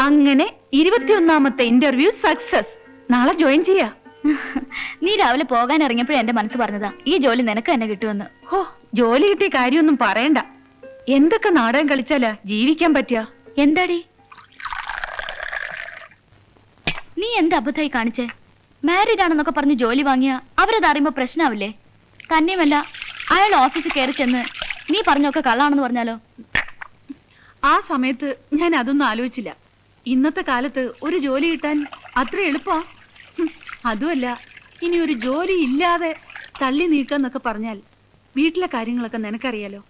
അങ്ങനെ ഇരുപത്തിയൊന്നാമത്തെ interview success നാളെ ജോയിൻ ചെയ്യാ. നീ രാവിലെ പോകാൻ ഇറങ്ങിയപ്പോഴും എന്റെ മനസ്സ് പറഞ്ഞതാ. ഈ ജോലി നിനക്ക് തന്നെ കിട്ടുമെന്ന്. ഓ ജോലി കിട്ടിയ കാര്യമൊന്നും പറയണ്ട. എന്തൊക്കെ നാടകം കളിച്ചാലാ ജീവിക്കാൻ പറ്റിയ? എന്താടി? നീ എന്ത് അബദ്ധമായി കാണിച്ചേ? മാരീഡ് ആണെന്നൊക്കെ പറഞ്ഞ് ജോലി വാങ്ങിയ അവരത് അറിയുമ്പോ പ്രശ്നാവില്ലേ? തന്നെയുമല്ല അയാൾ ഓഫീസിൽ കയറി ചെന്ന് നീ പറഞ്ഞൊക്കെ കള്ളാണെന്ന് പറഞ്ഞാലോ? ആ സമയത്ത് ഞാൻ അതൊന്നും ആലോചിച്ചില്ല. ഇന്നത്തെ കാലത്ത് ഒരു ജോലി കിട്ടാൻ അത്ര എളുപ്പാ. അതുമല്ല ഇനി ഒരു ജോലി ഇല്ലാതെ തള്ളി നീക്കാന്നൊക്കെ പറഞ്ഞാൽ വീട്ടിലെ കാര്യങ്ങളൊക്കെ നിനക്കറിയാലോ?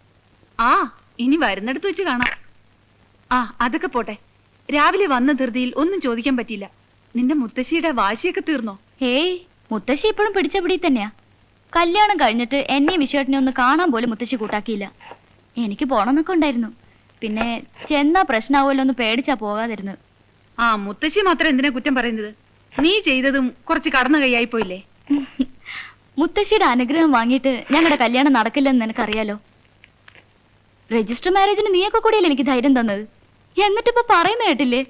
ആ ഇനി വരുന്നിടത്ത് വെച്ച് കാണാം. ആ അതൊക്കെ പോട്ടെ. രാവിലെ വന്ന ധൃതിയിൽ ഒന്നും ചോദിക്കാൻ പറ്റിയില്ല. നിന്റെ മുത്തശ്ശിയുടെ വാശിയൊക്കെ തീർന്നോ? ഹേയ് മുത്തശ്ശി ഇപ്പോഴും പിടിച്ച പിടി തന്നെയാ. കല്യാണം കഴിഞ്ഞിട്ട് എന്നെയും വിശ്വേട്ടനെ ഒന്ന് കാണാൻ പോലും മുത്തശ്ശി കൂട്ടാക്കിയില്ല. എനിക്ക് പോണമെന്നൊക്കെ ഉണ്ടായിരുന്നു. പിന്നെ ചെന്നാ പ്രശ്നമാവുമല്ലോ ഒന്ന് പേടിച്ചാ പോകാതിരുന്നത്. ആ മുത്തശ്ശി മാത്രം എന്തിനാ കുറ്റം പറയുന്നത്? നീ ചെയ്തതും കുറച്ച് കടന്ന കൈയായി പോയില്ലേ? മുത്തശ്ശിയുടെ അനുഗ്രഹം വാങ്ങിയിട്ട് ഞങ്ങളുടെ കല്യാണം നടക്കില്ലെന്ന് നിനക്കറിയാലോ? രജിസ്റ്റർ മാരേജിന് നീയൊക്കെ കൂടിയല്ലേ എനിക്ക് ധൈര്യം തന്നത്? എന്നിട്ടിപ്പോ പറയുന്ന കേട്ടില്ലേ?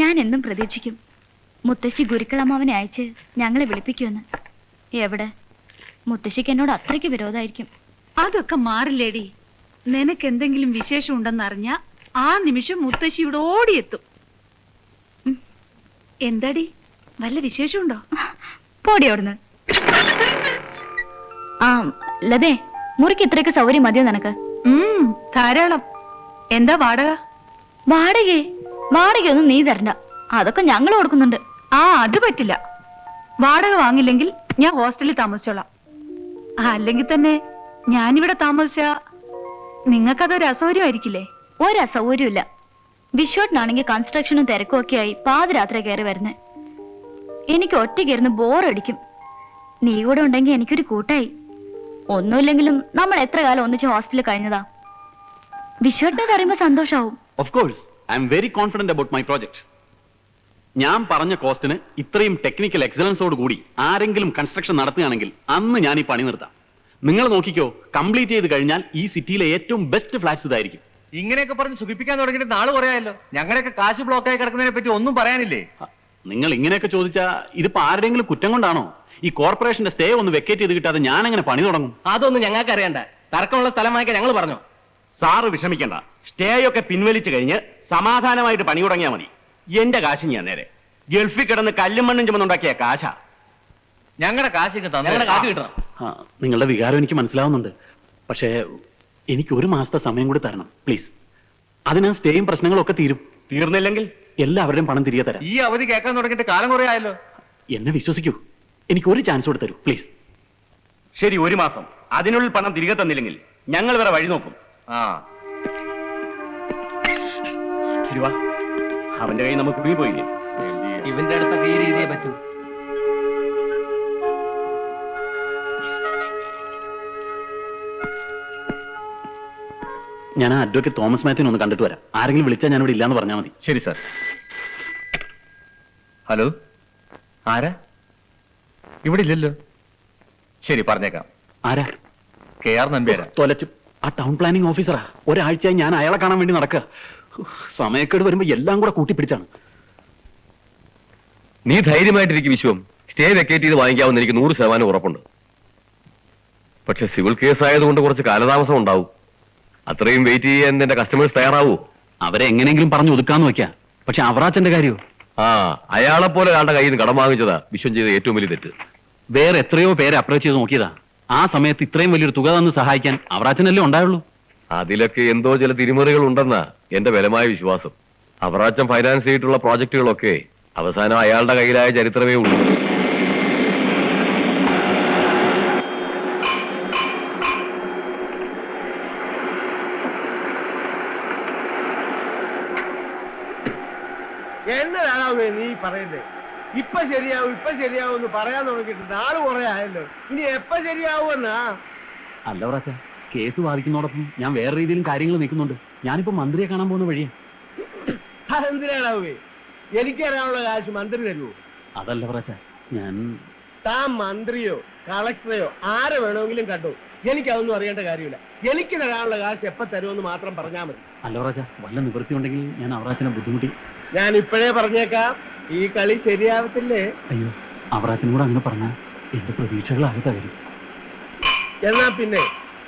ഞാൻ എന്നും പ്രതീക്ഷിക്കും. മുത്തശ്ശി ഗുരുക്കളമ്മാവനെ അയച്ച് ഞങ്ങളെ വിളിപ്പിക്കുമെന്ന്. എവിടെ? മുത്തശ്ശിക്ക് എന്നോട് അത്രയ്ക്ക് വിരോധമായിരിക്കും. അതൊക്കെ മാറില്ലേടി. നിനക്ക് എന്തെങ്കിലും വിശേഷം ഉണ്ടെന്നറിഞ്ഞ ആ നിമിഷം മുത്തശ്ശി ഇവിടെ ഓടിയെത്തും. എന്താടി? വല്ല വിശേഷമുണ്ടോ? പോടി അവിടുന്ന്. ആ ലതേ മുറിക്ക് ഇത്രയൊക്കെ സൗകര്യം മതിയോ നിനക്ക്? ഉം ധാരാളം. എന്താ വാടക? വാടകേ? വാടകയൊന്നും നീ തരണ്ട. അതൊക്കെ ഞങ്ങൾ കൊടുക്കുന്നുണ്ട്. ആ അത് പറ്റില്ല. വാടക വാങ്ങില്ലെങ്കിൽ ഞാൻ ഹോസ്റ്റലിൽ താമസിച്ചോളാം. അല്ലെങ്കിൽ തന്നെ ഞാനിവിടെ താമസിച്ച നിങ്ങൾക്കതൊരു അസൗകര്യമായിരിക്കില്ലേ? ഒരു അസൗകര്യമില്ല വിശ്വട്ടിനാണെങ്കിൽ കൺസ്ട്രക്ഷനും തിരക്കും ഒക്കെ ആയി പാതിരാത്രി കയറി വരുന്നേ. എനിക്ക് ഒറ്റയ്ക്കിരുന്ന് ബോറടിക്കും നീ കൂടെ ഉണ്ടെങ്കിൽ എനിക്കൊരു കൂട്ടായി. ഒന്നുമില്ലെങ്കിലും നമ്മൾ എത്ര കാലം ഒന്നിച്ച് ഹോസ്റ്റലിൽ കഴിഞ്ഞതാ? വിശ്വട്ടിനെ പറയുമ്പോൾ സന്തോഷാവും. Of course I very confident ഞാൻ പറഞ്ഞ കോസ്റ്റിന് ഇത്രയും ടെക്നിക്കൽ എക്സലൻസോട് കൂടി ആരെങ്കിലും കൺസ്ട്രക്ഷൻ നടത്തുകയാണെങ്കിൽ അന്ന് ഞാൻ ഈ പണി നിർത്താം. നിങ്ങൾ നോക്കിക്കോ കംപ്ലീറ്റ് ചെയ്ത് കഴിഞ്ഞാൽ ഈ സിറ്റിയിലെ ഏറ്റവും ബെസ്റ്റ് ഫ്ലാറ്റ്സ് ഇതായിരിക്കും. ഇങ്ങനെയൊക്കെ പറഞ്ഞ് സുഖിപ്പിക്കാൻ തുടങ്ങിയിട്ട് നാൾ പറയാമല്ലോ ഞങ്ങളൊക്കെ കാശ് ബ്ലോക്കായി കിടക്കുന്നതിനെ പറ്റി ഒന്നും പറയാനില്ലേ? നിങ്ങൾ ഇങ്ങനെയൊക്കെ ചോദിച്ചാൽ ഇതിപ്പോ ആരുടെയെങ്കിലും കുറ്റം കൊണ്ടാണോ? ഈ കോർപ്പറേഷന്റെ സ്റ്റേ ഒന്ന് വെക്കേറ്റ് ചെയ്ത് കിട്ടാതെ ഞാൻ എങ്ങനെ പണി തുടങ്ങും? അതൊന്നും ഞങ്ങൾക്ക് അറിയണ്ട. തർക്കമുള്ള സ്ഥലം ഞങ്ങൾ പറഞ്ഞു. സാറ് വിഷമിക്കണ്ട. സ്റ്റേ ഒക്കെ പിൻവലിച്ചു കഴിഞ്ഞ് സമാധാനമായിട്ട് പണി തുടങ്ങിയാൽ മതി. എന്റെ കാശ് ഞാൻ നേരെ. ഗൾഫിൽ കിടന്ന് കല്ലും മണ്ണും ചുമന്നുണ്ടാക്കിയ കാശാ. ഞങ്ങളുടെ കാശ് കിട്ടാം ഞങ്ങളുടെ കാശ് കിട്ടണം. നിങ്ങളുടെ വികാരം എനിക്ക് മനസ്സിലാവുന്നുണ്ട്. പക്ഷേ എനിക്ക് ഒരു മാസത്തെ സമയം കൂടി തരണം പ്ലീസ് അതിന് സ്റ്റേയും പ്രശ്നങ്ങളൊക്കെ തീരും. തീർന്നില്ലെങ്കിൽ? എല്ലാവരുടെയും പണം തിരികെ തരാം. ഈ അവധി കേൾക്കാൻ തുടങ്ങിയിട്ട് കാലം കുറേ ആയല്ലോ. എന്നെ വിശ്വസിക്കൂ. എനിക്ക് ഒരു ചാൻസ് കൂടെ തരൂ പ്ലീസ് ശരി ഒരു മാസം. അതിനുള്ളിൽ പണം തിരികെ തന്നില്ലെങ്കിൽ ഞങ്ങൾ വേറെ വഴി നോക്കും. ആ. ശരി വാ അവന്റെ കൈ നമുക്ക് പോയില്ലേ? ഇവന്റെ അടുത്തൊക്കെ ഈ രീതിയെ പറ്റൂ. ഞാൻ ആ അഡ്വക്കേറ്റ് തോമസ് മാത്യുവിനെ ഒന്ന് കണ്ടിട്ട് വരാം. ആരെങ്കിലും വിളിച്ചാൽ ഞാൻ ഇവിടെ ഇല്ലാന്ന് പറഞ്ഞാൽ മതി. ശരി സാർ. ഹലോ? ആരാ? ഇവിടെ ഇല്ലല്ലോ. ശരി പറഞ്ഞേക്കാം. ആരാ? കെ ആർ നമ്പ്യാരാ? തൊലച്ചു. ആ ടൗൺ പ്ലാനിംഗ് ഓഫീസറാ. ഒരാഴ്ചയായി ഞാൻ അയാളെ കാണാൻ വേണ്ടി നടക്കുക സമയക്കേട് വരുമ്പോ എല്ലാം കൂടെ കൂട്ടിപ്പിടിച്ചാണ്. നീ ധൈര്യമായിട്ടിരിക്കും വിശ്വം. സ്റ്റേ വെക്കേറ്റ് ചെയ്ത് വാങ്ങിക്കാവുന്ന എനിക്ക് നൂറ് ശതമാനം ഉറപ്പുണ്ട്. പക്ഷെ സിവിൽ കേസ് ആയതുകൊണ്ട് കുറച്ച് കാലതാമസം ഉണ്ടാവും. അത്രയും വെയിറ്റ് ചെയ്യാൻ നിന്റെ കസ്റ്റമേഴ്സ് തയ്യാറാവൂ? അവരെ എങ്ങനെയെങ്കിലും പറഞ്ഞു ഒതുക്കാന്ന് നോക്കിയാ പക്ഷെ അവറാച്ചന്റെ കാര്യമോ ആ അയാളെ പോലെ ഒരാളുടെ കയ്യിൽ നിന്ന് കടം വാങ്ങിച്ചതാ വിശ്വം ചെയ്ത ഏറ്റവും വലിയ തെറ്റ്. വേറെ എത്രയോ പേരെ അപ്രോച്ച് ചെയ്ത് നോക്കിയതാ. ആ സമയത്ത് ഇത്രയും വലിയൊരു തുക തന്ന് സഹായിക്കാൻ അവറാച്ചനല്ലേ ഉണ്ടായുള്ളൂ? അതിലൊക്കെ എന്തോ ചില തിരിമറികൾ ഉണ്ടെന്നാ എന്റെ ബലമായ വിശ്വാസം. അവറാച്ചൻ ഫൈനാൻസ് ചെയ്തിട്ടുള്ള പ്രോജക്റ്റുകളൊക്കെ അവസാനം അയാളുടെ കയ്യിലായ ചരിത്രമേ ഉള്ളൂ. എന്നതാണാവേ നീ പറയുന്നത് ഇപ്പൊ ശരിയാവും ഇപ്പൊ ശരിയാവും എന്ന് പറയാൻ തുടങ്ങിയിട്ട് നാൾ കുറെ ആയല്ലോ. ഇനി എപ്പോ ശരിയാവുമെന്നാ അല്ല പ്രാച്ച കേസ് ബാധിക്കുന്നതോടൊപ്പം ഞാൻ വേറെ രീതിയിലും കാര്യങ്ങൾ നിൽക്കുന്നുണ്ട് ഞാനിപ്പോ മന്ത്രിയെ കാണാൻ പോകുന്ന വഴിയാ. അതെന്തിനാണാവേ എനിക്കറിയാനുള്ള കാശ് മന്ത്രി തരുമോ അതല്ല പ്രാച്ച ഞാൻ താൻ മന്ത്രിയോ കളക്ടറെയോ ആരെ വേണമെങ്കിലും കണ്ടു? എനിക്കതൊന്നും അറിയേണ്ട കാര്യമില്ല. എനിക്ക് തരാനുള്ള കാശ് എപ്പോ തരുമെന്ന് മാത്രം പറഞ്ഞാൽ മതി. അല്ല പ്രാച്ച വല്ല നിവൃത്തി ഉണ്ടെങ്കിൽ ഞാൻ അവറാച്ചനെ ബുദ്ധിമുട്ടി ഞാൻ ഇപ്പോഴേ പറഞ്ഞേക്കാം. ഈ കളി ശരിയാവത്തില്ലേ? അയ്യോ അവറാത്തിനോട് അങ്ങനെ പറഞ്ഞാൽ എന്റെ പ്രതീക്ഷകളാകെ തകരും. എന്നാ പിന്നെ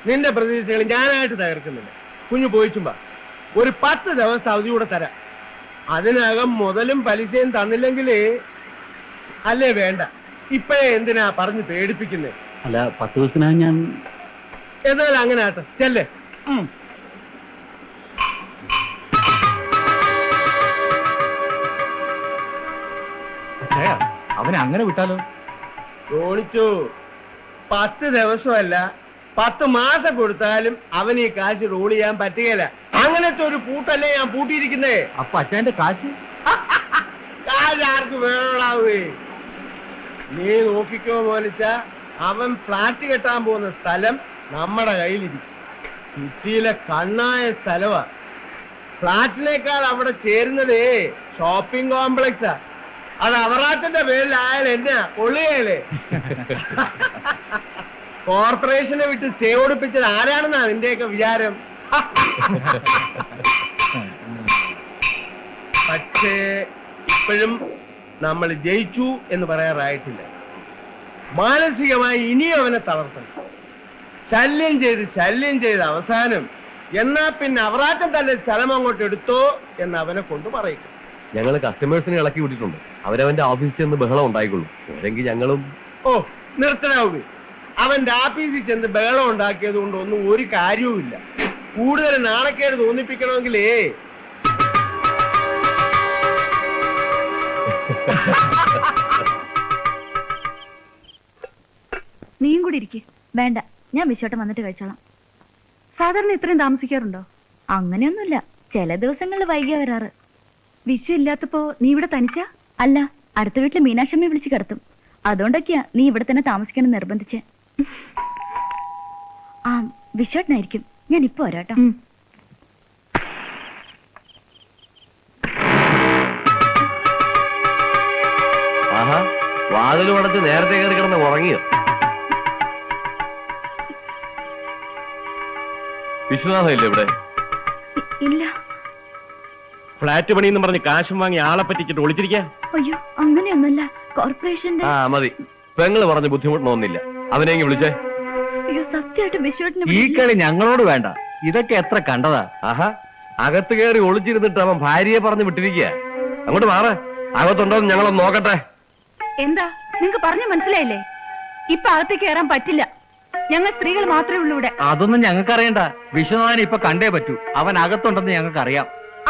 നിന്റെ പ്രതീക്ഷകൾ ഞാനായിട്ട് തകർക്കുന്നില്ല. കുഞ്ഞു പോയിച്ചുമ്പ ഒരു പത്ത് ദിവസം അവധി കൂടെ തരാം. അതിനകം മുതലും പലിശയും തന്നില്ലെങ്കിൽ അല്ലേ വേണ്ട. ഇപ്പഴേ എന്തിനാ പറഞ്ഞ് പേടിപ്പിക്കുന്നേ? അല്ല പത്ത് ദിവസത്തിനാ ഞാൻ എന്നാൽ അങ്ങനെ ആട്ടെ. ചെല്ലേ. അവനെ അങ്ങനെ വിട്ടാലോ? തോണിച്ചു പത്ത് ദിവസമല്ല പത്ത് മാസം കൊടുത്താലും അവൻ ഈ കാശ് റോൾ ചെയ്യാൻ പറ്റുകയില്ല. അങ്ങനത്തെ ഒരു പൂട്ടല്ലേ ഞാൻ പൂട്ടിയിരിക്കുന്നേ? അപ്പൊ അച്ഛന്റെ കാശ്? കാശ് ആർക്ക് വേണാവേ നീ നോക്കിക്കോ മോനിച്ച അവൻ ഫ്ലാറ്റ് കെട്ടാൻ പോകുന്ന സ്ഥലം നമ്മുടെ കയ്യിലിരിക്കും. സിറ്റിയിലെ കണ്ണായ സ്ഥലമാ ഫ്ലാറ്റിനേക്കാൾ അവിടെ ചേരുന്നതേ ഷോപ്പിംഗ് കോംപ്ലക്സാ അത് അവറാത്തിന്റെ പേരിലായാൽ എന്നാ കൊള്ളുകയല്ലേ കോർപ്പറേഷനെ വിട്ട് സ്റ്റേ ഓടിപ്പിച്ചത് ആരാണെന്നാ നിന്റെയൊക്കെ വിചാരം? പക്ഷേ ഇപ്പോഴും നമ്മൾ ജയിച്ചു എന്ന് പറയാറായിട്ടില്ല. മാനസികമായി ഇനിയും അവനെ തളർത്തണം. ശല്യം ചെയ്ത് ശല്യം ചെയ്ത് അവസാനം എന്നാ പിന്നെ അവറാറ്റം തന്നെ സ്ഥലം അങ്ങോട്ട് എടുത്തോ എന്ന് അവനെ കൊണ്ട് പറയും ഞങ്ങൾ കസ്റ്റമേഴ്സിനെ ഇളക്കി വിട്ടിട്ടുണ്ട്. അവരവന്റെ ഓഫീസിൽ ചെന്ന് ബഹളം ഉണ്ടായിക്കൊള്ളും. അല്ലെങ്കിൽ ഞങ്ങളും ഓ നിർത്തനാവുക അവന്റെ ആഫീസിൽ ചെന്ന് ബഹളം ഉണ്ടാക്കിയത് കൊണ്ട് ഒന്നും ഒരു കാര്യവുമില്ല. കൂടുതൽ നാണക്കേട് തോന്നിപ്പിക്കണമെങ്കിലേ. നീയും കൂടി ഇരിക്കേ. വേണ്ട ഞാൻ വിശോട്ടം വന്നിട്ട് കഴിച്ചോളാം. സാധാരണ ഇത്രയും താമസിക്കാറുണ്ടോ? അങ്ങനെയൊന്നുമില്ല. ചില ദിവസങ്ങളിൽ വൈകിയ വരാറ്. വിശു ഇല്ലാത്തപ്പോ നീ ഇവിടെ തനിച്ചാ? അല്ല അടുത്ത വീട്ടിൽ മീനാക്ഷമ്മ വിളിച്ച് കിടത്തും. അതുകൊണ്ടൊക്കെയാ നീ ഇവിടെ തന്നെ താമസിക്കണം നിർബന്ധിച്ച്. ആ വിശ്വട്ടനായിരിക്കും. ഞാൻ ഇപ്പൊ വരാട്ടോ. വാതിലും വാതിൽ അടച്ച് നേരത്തെ കയറി കിടന്ന് ഉറങ്ങിയോ? വിശ്വനാഥം ഇല്ല ഇവിടെ ഇല്ല. ഫ്ലാറ്റ് പണിയെന്ന് പറഞ്ഞ് കാശും വാങ്ങി ആളെ പറ്റിച്ചിട്ട് ഒളിച്ചിരിക്കാം? അയ്യോ അങ്ങനെയൊന്നല്ല. കോർപ്പറേഷന്റെ ആ മതി. പെങ്ങൾ പറഞ്ഞ് ബുദ്ധിമുട്ടണമെന്നില്ല അവനെ വിളിച്ചേ. അയ്യോ സത്യമായിട്ട് ഈ കളി ഞങ്ങളോട് വേണ്ട. ഇതൊക്കെ എത്ര കണ്ടതാ. ആഹാ. അകത്ത് കയറി ഒളിച്ചിരുന്നിട്ട് അവൻ ഭാര്യയെ പറഞ്ഞു വിട്ടിരിക്കുക അങ്ങോട്ട് മാറ. അകത്തുണ്ടോന്ന് ഞങ്ങളൊന്ന് നോക്കട്ടെ. എന്താ? നിങ്ങക്ക് പറഞ്ഞു മനസ്സിലായില്ലേ? ഇപ്പൊ അകത്തേക്ക് കയറാൻ പറ്റില്ല. ഞങ്ങൾ സ്ത്രീകൾ മാത്രമേ ഉള്ളൂ ഇവിടെ. അതൊന്നും ഞങ്ങൾക്ക് അറിയണ്ട വിശ്വനാഥനെ ഇപ്പൊ കണ്ടേ പറ്റൂ. അവൻ അകത്തുണ്ടെന്ന് ഞങ്ങൾക്കറിയാം.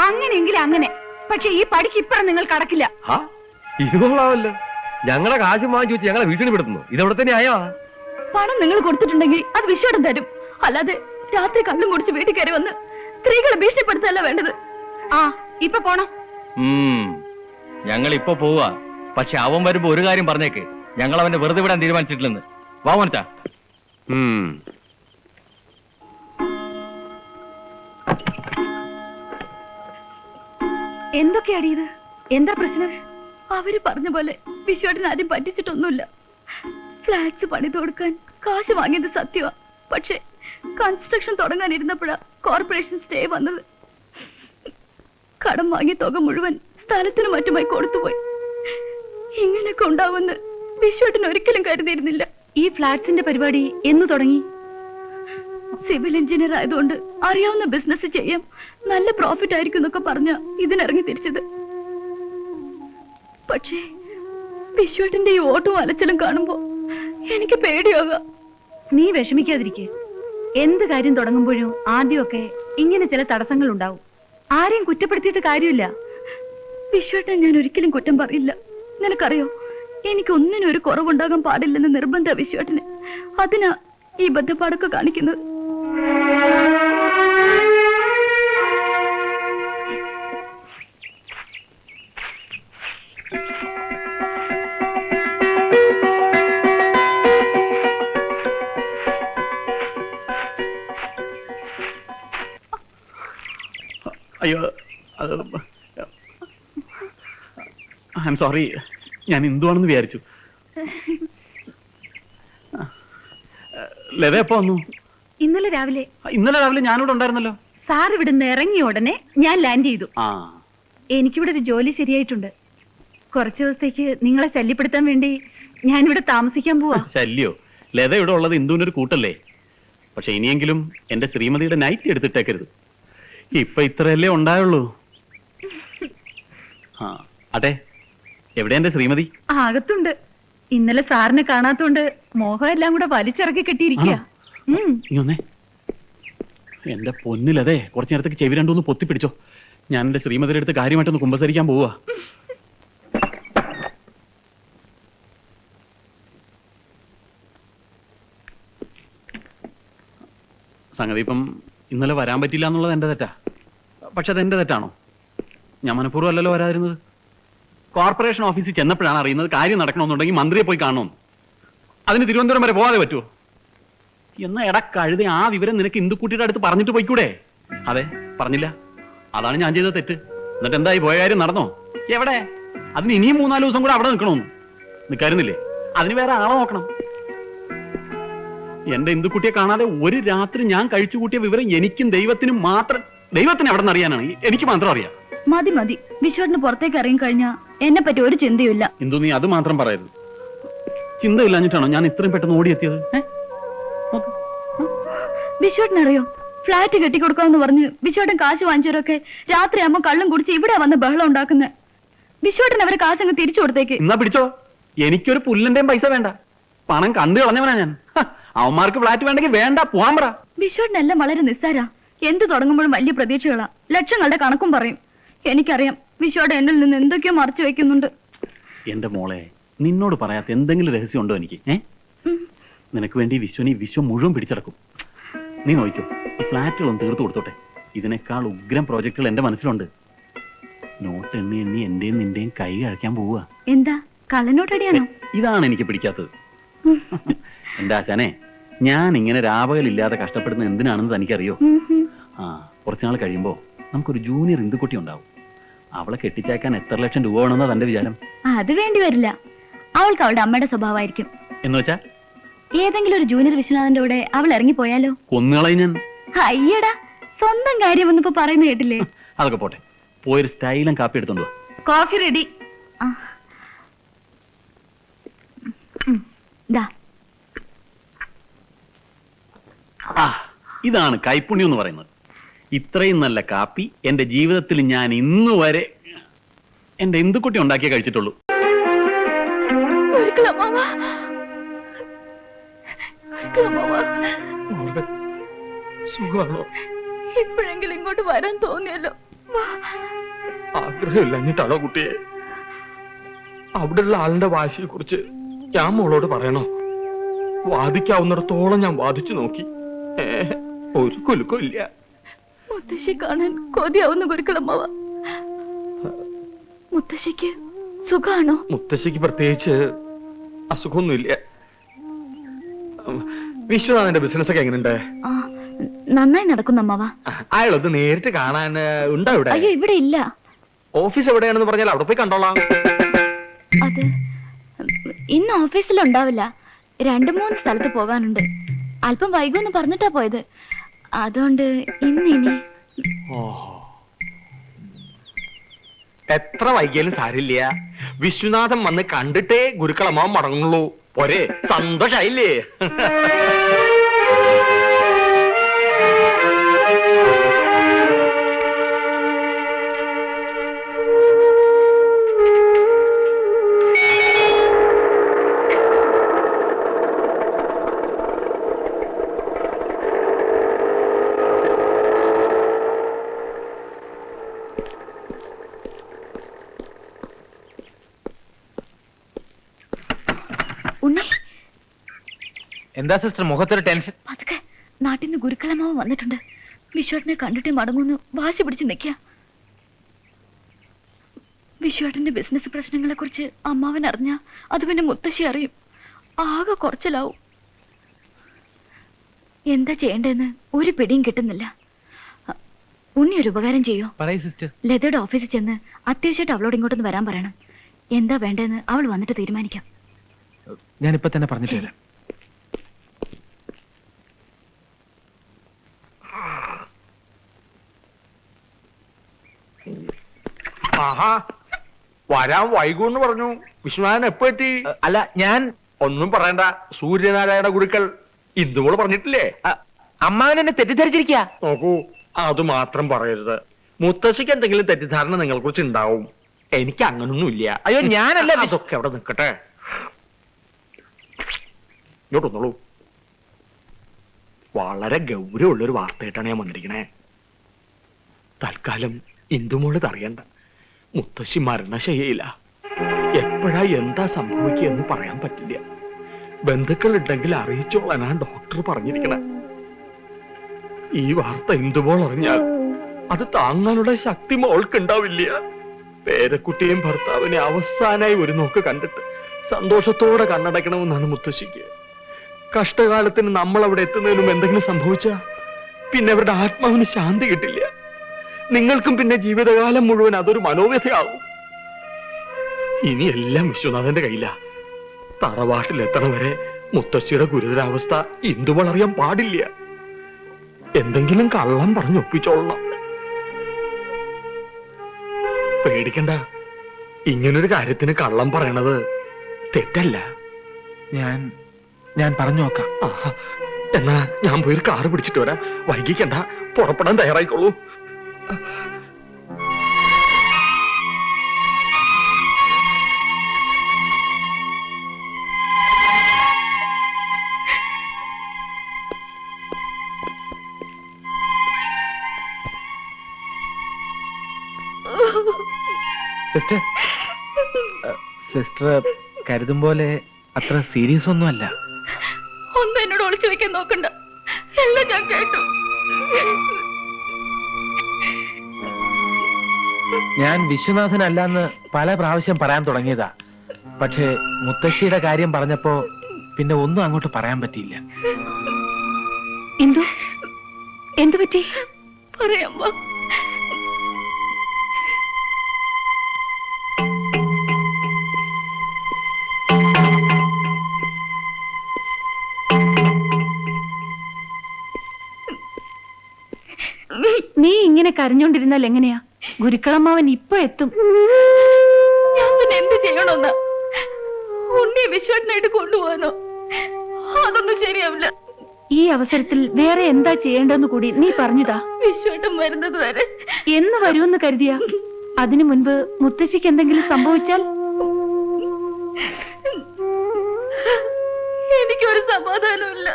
അങ്ങനെയെങ്കിൽ അങ്ങനെ. പക്ഷെ ഈ പടിക്ക് ഇപ്പറം നിങ്ങൾ കടക്കില്ല. ആ ഇത് കൊള്ളാമല്ലോ. ഞങ്ങളെ കാശ് വാങ്ങിച്ചു വെച്ച് ഞങ്ങളെ വീട്ടിൽ പെടുത്തുന്നു ഇതെവിടെ തന്നെ ആയോ? പണം നിങ്ങൾ കൊടുത്തിട്ടുണ്ടെങ്കിൽ അത് വിശ്വടം തരും. അല്ലാതെ രാത്രി കണ്ണും കുടിച്ച് വീട്ടിൽ കയറി വന്ന് സ്ത്രീകളെ ഭീഷണിപ്പെടുത്തല്ല വേണ്ടത്. ആ ഇപ്പൊ പോണം. ഞങ്ങൾ ഇപ്പൊ പോവാ. പക്ഷെ അവൻ വരുമ്പോ ഒരു കാര്യം പറഞ്ഞേക്ക്. ഞങ്ങൾ അവന്റെ വെറുതെ വിടാൻ തീരുമാനിച്ചിട്ടില്ലെന്ന്. വാ മോനിച്ചാ. ഉം. എന്തൊക്കെയാടി ഇത്? എന്താ പ്രശ്നം? അവർ പറഞ്ഞ പോലെ വിശ്വട്ടിന് ആദ്യം പറ്റിച്ചിട്ടൊന്നുമില്ല. ഫ്ലാറ്റ്സ് പണി കൊടുക്കാൻ കാശ് വാങ്ങിയത് സത്യമാ പക്ഷേ കൺസ്ട്രക്ഷൻ തുടങ്ങാനിരുന്നപ്പോഴാ കോർപ്പറേഷൻ സ്റ്റേ വന്നത്. കടം വാങ്ങിയ തുക മുഴുവൻ സ്ഥലത്തിന് മറ്റുമായി കൊടുത്തുപോയി ഇങ്ങനെയൊക്കെ ഉണ്ടാവുമെന്ന് വിശ്വട്ടിന് ഒരിക്കലും കരുതിയിരുന്നില്ല. ഈ ഫ്ലാറ്റ്സിന്റെ പരിപാടി എന്ന് തുടങ്ങി. സിവിൽ എഞ്ചിനീയർ ആയതുകൊണ്ട് അറിയാവുന്ന ബിസിനസ് ചെയ്യാം നല്ല പ്രോഫിറ്റ് ആയിരിക്കും എന്നൊക്കെ പറഞ്ഞ ഇതിനിറങ്ങി തിരിച്ചത്. പക്ഷേ വിശ്വട്ടിന്റെ ഈ ഓട്ടവും അലച്ചിലും കാണുമ്പോ എനിക്ക് പേടിയാകാം നീ വിഷമിക്കാതിരിക്കെ. എന്ത് കാര്യം തുടങ്ങുമ്പോഴും ആദ്യമൊക്കെ ഇങ്ങനെ ചില തടസ്സങ്ങൾ ഉണ്ടാവും. ആരെയും കുറ്റപ്പെടുത്തിയിട്ട് കാര്യമില്ല. വിശ്വട്ടൻ ഞാൻ ഒരിക്കലും കുറ്റം പറയില്ല. നിനക്കറിയോ? എനിക്ക് ഒന്നിനും ഒരു കുറവുണ്ടാകാൻ പാടില്ലെന്ന് നിർബന്ധ വിശ്വട്ടന്. അതിനാ ഈ ബദ്ധപ്പാടൊക്കെ കാണിക്കുന്നത്. അയ്യോ അത് ഐ എം സോറി ഞാൻ ഹിന്ദുവാണെന്ന് വിചാരിച്ചു. ലത എപ്പോ വന്നു? ഇന്നലെ രാവിലെ. ഇന്നലെ രാവിലെ ഞാനിവിടെ ഉണ്ടായിരുന്നല്ലോ. സാർ ഇവിടുന്ന് ഇറങ്ങിയ ഉടനെ ഞാൻ ലാൻഡ് ചെയ്തു. ആ. എനിക്കിവിടെ ഒരു ജോലി ശരിയായിട്ടുണ്ട്. കുറച്ചു ദിവസത്തേക്ക് നിങ്ങളെ ശല്യപ്പെടുത്താൻ വേണ്ടി ഞാൻ ഇവിടെ താമസിക്കാൻ പോവാ. ശല്യോ? ലത ഇവിടെ ഉള്ളത് ഇന്ദുവിന്റെ ഒരു കൂട്ടല്ലേ? പക്ഷെ ഇനിയെങ്കിലും എന്റെ ശ്രീമതിയുടെ നൈറ്റ് എടുത്തിട്ടേക്കരുത്. ഇപ്പൊ ഇത്രയല്ലേ ഉണ്ടായുള്ളൂ. ആ അതെ. എവിടെ എന്റെ ശ്രീമതി അകത്തുണ്ട്. ഇന്നലെ സാറിനെ കാണാത്തോണ്ട് മോഹം എല്ലാം കൂടെ വലിച്ചിറക്കി കെട്ടിയിരിക്കുക എന്റെ പൊന്നിലതെ കുറച്ചു നേരത്തേക്ക് ചെവി രണ്ടൊന്ന് പൊത്തിപ്പിടിച്ചോ ഞാൻ എന്റെ ശ്രീമതിയുടെ അടുത്ത് കാര്യമായിട്ടൊന്ന് കുമ്പസരിക്കാൻ പോവാ. സംഗതി ഇപ്പം ഇന്നലെ വരാൻ പറ്റില്ല എന്നുള്ളത് എന്റെ തെറ്റാ. പക്ഷെ അത് എന്റെ തെറ്റാണോ? ഞാൻ മനഃപൂർവം അല്ലല്ലോ വരാതിരുന്നത്. കോർപ്പറേഷൻ ഓഫീസിൽ ചെന്നപ്പോഴാണ് അറിയുന്നത് കാര്യം നടക്കണമെന്നുണ്ടെങ്കിൽ മന്ത്രിയെ പോയി കാണണം അതിന് തിരുവനന്തപുരം വരെ പോവാതെ പറ്റുമോ എന്ന ഇട കഴുതി ആ വിവരം നിനക്ക് ഇന്ദുക്കുട്ടിയുടെ അടുത്ത് പറഞ്ഞിട്ട് പോയിക്കൂടെ? അതെ പറഞ്ഞില്ല. അതാണ് ഞാൻ ചെയ്ത തെറ്റ്. എന്നിട്ട് എന്തായി? പോയ കാര്യം നടന്നോ? എവിടെ? അതിന് ഇനിയും മൂന്നാൽ ദിവസം കൂടെ അവിടെ നിൽക്കണമെന്ന്. നിൽക്കാരുന്നില്ലേ അതിന് വേറെ ആളെ നോക്കണം. എന്റെ ഇന്ദുക്കുട്ടിയെ കാണാതെ ഒരു രാത്രി ഞാൻ കഴിച്ചു കൂട്ടിയ വിവരം എനിക്കും ദൈവത്തിനും മാത്രം ദൈവത്തിന് എവിടെ നിന്ന് അറിയാനാണ്? എനിക്ക് മാത്രം അറിയാം. മതി മതി. വിശ്വട്ടിന് പുറത്തേക്ക് ഇറങ്ങി കഴിഞ്ഞാ എന്നെ പറ്റി ഒരു ചിന്തയില്ല ഇന്ദു നീ അത് മാത്രം പറയരുത്. ചിന്തയില്ലാഞ്ഞിട്ടാണോ ഞാൻ ഇത്രയും പെട്ടെന്ന് ഓടിയെത്തിയത്? വിശ്വട്ടിനറിയോ ഫ്ലാറ്റ് കെട്ടിക്കൊടുക്കാമെന്ന് പറഞ്ഞ് വിശ്വട്ടൻ കാശ് വാങ്ങിച്ചവരൊക്കെ രാത്രിയാകുമ്പോ കള്ളും കുടിച്ച് ഇവിടെ വന്ന് ബഹളം ഉണ്ടാക്കുന്നത് വിശ്വട്ടൻ അവരെ കാശങ്ങ് തിരിച്ചു കൊടുത്തേക്ക്. എന്നാ പിടിച്ചോ? എനിക്കൊരു പുല്ലിന്റെയും പൈസ വേണ്ട. പണം കണ്ടു കളഞ്ഞവനാ ഞാൻ. അവന്മാർക്ക് ഫ്ലാറ്റ് വേണ്ടെങ്കിൽ വേണ്ട പോവാൻ പറ. വിശ്വട്ടിനെല്ലാം വളരെ നിസ്സാര. എന്ത് തുടങ്ങുമ്പോഴും വലിയ പ്രതീക്ഷകളാ. ലക്ഷങ്ങളുടെ കണക്കും പറയും. എനിക്കറിയാം വിഷുവോടെ എന്നിൽ നിന്ന് എന്തൊക്കെയോ മറച്ചു വെക്കുന്നുണ്ട്. എന്റെ മോളെ നിന്നോട് പറയാത്ത എന്തെങ്കിലും രഹസ്യം ഉണ്ടോ എനിക്ക്? ഏ? നിനക്ക് വേണ്ടി വിശ്വനി വിശ്വം മുഴുവൻ പിടിച്ചടക്കും. നീ നോക്കിക്കോ ഈ ഫ്ലാറ്റുകളൊന്ന് തീർത്തു കൊടുത്തോട്ടെ. ഇതിനേക്കാൾ ഉഗ്രം പ്രോജക്റ്റുകൾ എന്റെ മനസ്സിലുണ്ട്. നോട്ട് എണ്ണി എണ്ണി എന്റെയും നിന്റെയും കൈ കഴിക്കാൻ പോവുക. എന്താ? കള്ളനോട്ടടിയാണോ? ഇതാണ് എനിക്ക് പിടിക്കാത്തത്. എന്റെ ആശാനെ ഞാൻ ഇങ്ങനെ രാപകലില്ലാതെ കഷ്ടപ്പെടുന്ന എന്തിനാണെന്ന് തനിക്കറിയോ. ആ കുറച്ചുനാൾ കഴിയുമ്പോ നമുക്കൊരു ജൂനിയർ ഇന്ദുക്കുട്ടി ഉണ്ടാവും. അവളെ കെട്ടിച്ചേക്കാൻ എത്ര ലക്ഷം രൂപ വേണമെന്നാ തന്റെ വിചാരം? അത് വേണ്ടി വരില്ല. അവൾക്ക് അവളുടെ അമ്മയുടെ സ്വഭാവമായിരിക്കും. എന്ന് വെച്ചാ? ഏതെങ്കിലും ഒരു ജൂനിയർ വിശ്വനാഥന്റെ കൂടെ അവൾ ഇറങ്ങിപ്പോയാലോ? പോയാലോ ഞാൻ. അയ്യടാ സ്വന്തം കാര്യം ഒന്നിപ്പോ പറയുന്ന കേട്ടില്ലേ? അതൊക്കെ പോട്ടെ. പോയൊരു സ്റ്റൈലും കാപ്പി എടുത്തോണ്ട് കോഫി റെഡി. ദാ. ആ ഇതാണ് കൈപ്പുണ്യം എന്ന് പറയുന്നത്. ഇത്രയും നല്ല കാപ്പി എന്റെ ജീവിതത്തിൽ ഞാൻ ഇന്ന് വരെ എന്റെ ഇന്ദുക്കുട്ടി ഉണ്ടാക്കിയേ കഴിച്ചിട്ടുള്ളൂ. ഇപ്പോഴെങ്കിലും ഇങ്ങോട്ട് വരാൻ തോന്നിയല്ലോ. ആഗ്രഹമില്ലഞ്ഞിട്ടാണോ കുട്ടിയെ? അവിടെയുള്ള ആളിന്റെ വാശിയെ കുറിച്ച് ഞാൻ മോളോട് പറയണോ? വാദിക്കാവുന്നിടത്തോളം ഞാൻ വാദിച്ചു നോക്കി. ഒരു കുലുക്കില്ല മുത്തശ്ശി കാണാൻ കൊതിയാവുന്ന ഗുരുക്കളമ്മാവ മുത്തശ്ശിക്ക് സുഖാണോ? മുത്തശ്ശിക്ക് പ്രത്യേകിച്ച് അസുഖമൊന്നുമില്ല. വിശ്വനാഥന്റെ ബിസിനസ് ഒക്കെ എങ്ങനെയുണ്ട്? നന്നായി നടക്കുന്നു അമ്മാവ. അയാളൊന്ന് നേരിട്ട് കാണാൻ ഉണ്ടോ ഇവിടെ? അയ്യോ ഇവിടെ ഇല്ല. ഓഫീസ് എവിടെയാണെന്ന് പറഞ്ഞാൽ അവിടെ പോയി കണ്ടോളാം. അത് ഇന്ന് ഓഫീസിലുണ്ടാവില്ല. രണ്ടു മൂന്ന് സ്ഥലത്ത് പോകാനുണ്ട്. അല്പം വൈകുമെന്ന് പറഞ്ഞിട്ടാ പോയത്. അതുകൊണ്ട് ഇന്നിനി. എത്ര വൈകിയാലും സാരില്ല. വിശ്വനാഥൻ വന്ന് കണ്ടിട്ടേ ഗുരുക്കളമ്മാവൻ മടങ്ങുള്ളൂ. പോരെ സന്തോഷായില്ലേ? എന്താ സിസ്റ്റർ മുഖത്തൊരു ടെൻഷൻ? പതുക്കെ. നാട്ടിൽ നിന്ന് ഗുരുക്കളമാവ് വന്നിട്ടുണ്ട്. വിശ്വട്ടിനെ കണ്ടിട്ട് മടങ്ങുന്നു വാശി പിടിച്ച് നിൽക്കുക. വിശ്വട്ടിന്റെ ബിസിനസ് പ്രശ്നങ്ങളെ കുറിച്ച് അമ്മാവൻ അറിഞ്ഞ അത് പിന്നെ മുത്തശ്ശി അറിയും. ആകെ കുറച്ചിലാവും. എന്താ ചെയ്യേണ്ടതെന്ന് ഒരു പിടിയും കിട്ടുന്നില്ല. ഉണ്ണി ഒരു ഉപകാരം ചെയ്യോ? സിസ്റ്റർ. ലതയുടെ ഓഫീസിൽ ചെന്ന് അത്യാവശ്യമായിട്ട് അവളോട് ഇങ്ങോട്ടൊന്ന് വരാൻ പറയണം. എന്താ വേണ്ടതെന്ന് അവൾ വന്നിട്ട് തീരുമാനിക്കാം. ഞാനിപ്പോ തന്നെ പറഞ്ഞിട്ട് വരാം. ആഹാ. വരാൻ വൈകൂന്ന് പറഞ്ഞു. വിശ്വനാഥൻ എപ്പോ എത്തി? അല്ല ഞാൻ ഒന്നും പറയണ്ട. സൂര്യനാരായണ ഗുരുക്കൾ ഇന്ദുമോൾ പറഞ്ഞിട്ടില്ലേ? അമ്മാവൻ എന്നെ തെറ്റിദ്ധരിച്ചിരിക്കുക നോക്കൂ അത് മാത്രം പറയരുത്. മുത്തശ്ശിക്ക് എന്തെങ്കിലും തെറ്റിദ്ധാരണ നിങ്ങളെ കുറിച്ച് ഉണ്ടാവും. എനിക്ക് അങ്ങനൊന്നും ഇല്ല അയ്യോ, ഞാനല്ല അതൊക്കെ അവിടെ നിൽക്കട്ടെ. ഇങ്ങോട്ട് വന്നോളൂ. വളരെ ഗൗരവമുള്ളൊരു വാർത്തയായിട്ടാണ് ഞാൻ വന്നിരിക്കണേ. തൽക്കാലം ഇന്ദുമോൾ അറിയണ്ട. മുത്തശ്ശി മരണശയ്യയില്ല. എപ്പോഴാ എന്താ സംഭവിക്കുക എന്ന് പറയാൻ പറ്റില്ല. ബന്ധുക്കൾ ഉണ്ടെങ്കിൽ അറിയിച്ചോളാനാ ഡോക്ടർ പറഞ്ഞിരിക്കണേ. ഈ വാർത്ത എന്തുപോൾ അറിഞ്ഞാൽ അത് താങ്ങാനുള്ള ശക്തി മോൾക്ക് ഉണ്ടാവില്ല പേരക്കുട്ടിയും ഭർത്താവിനെ അവസാനായി ഒരു നോക്ക് കണ്ടിട്ട് സന്തോഷത്തോടെ കണ്ണടയ്ക്കണമെന്നാണ് മുത്തശ്ശിക്ക്. കഷ്ടകാലത്തിന് നമ്മൾ അവിടെ എത്തുന്നതിനും എന്തെങ്കിലും സംഭവിച്ചാ പിന്നെ അവരുടെ ആത്മാവിന് ശാന്തി കിട്ടില്ല. നിങ്ങൾക്കും പിന്നെ ജീവിതകാലം മുഴുവൻ അതൊരു മനോവ്യഥയാവും. ഇനി എല്ലാം വിശ്വനാഥന്റെ കയ്യില. തറവാട്ടിലെത്തണവരെ മുത്തശ്ശിയുടെ ഗുരുതരാവസ്ഥ ഇന്ദുവൾ അറിയാൻ പാടില്ല. എന്തെങ്കിലും കള്ളം പറഞ്ഞൊപ്പിച്ചോളണം പേടിക്കണ്ട. ഇങ്ങനൊരു കാര്യത്തിന് കള്ളം പറയണത് തെറ്റല്ല. ഞാൻ ഞാൻ പറഞ്ഞു നോക്കാം. എന്നാ ഞാൻ പോയി ഒരു കാറ് പിടിച്ചിട്ട് വരാം. വൈകിക്കണ്ട പുറപ്പെടാൻ തയ്യാറായിക്കോളൂ. സിസ്റ്റർ സിസ്റ്റർ കരുതും പോലെ അത്ര സീരിയസ് ഒന്നും അല്ല ഒന്നും എന്നോട് ഒളിച്ചു വെക്കാൻ നോക്കണ്ട. എല്ലാം ഞാൻ കേട്ടു. ഞാൻ വിശ്വനാഥനല്ലെന്ന് പല പ്രാവശ്യം പറയാൻ തുടങ്ങിയതാ. പക്ഷേ മുത്തശ്ശിയുടെ കാര്യം പറഞ്ഞപ്പോ പിന്നെ ഒന്നും അങ്ങോട്ട് പറയാൻ പറ്റിയില്ല. എന്തോ? എന്തു പറ്റി? പറയാമ്മ. നീ ഇങ്ങനെ കരഞ്ഞോണ്ടിരുന്നാൽ എങ്ങനെയാ? ഗുരുക്കളമ്മാവൻ ഇപ്പൊ എത്തും. ഞാൻ പിന്നെ എന്ത് ചെയ്യണമെന്ന്? ഉണ്ണിയെ വിശ്വനായിട്ട് കൊണ്ടുപോകാനോ? അതൊന്നും ശരിയാവില്ല. ഈ അവസരത്തിൽ വേറെ എന്താ ചെയ്യേണ്ടെന്ന് കൂടി നീ പറഞ്ഞതാ. വിശ്വട്ടം വരുന്നത് വരെ. എന്ന് വരുമെന്ന് കരുതിയ. അതിനു മുൻപ് മുത്തശ്ശിക്ക് എന്തെങ്കിലും സംഭവിച്ചാൽ? എനിക്കൊരു സമാധാനമില്ല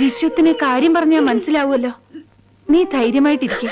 വിശ്വത്തിന് കാര്യം പറഞ്ഞാൽ മനസ്സിലാവുമല്ലോ. നീ ധൈര്യമായിട്ടിരിക്കുക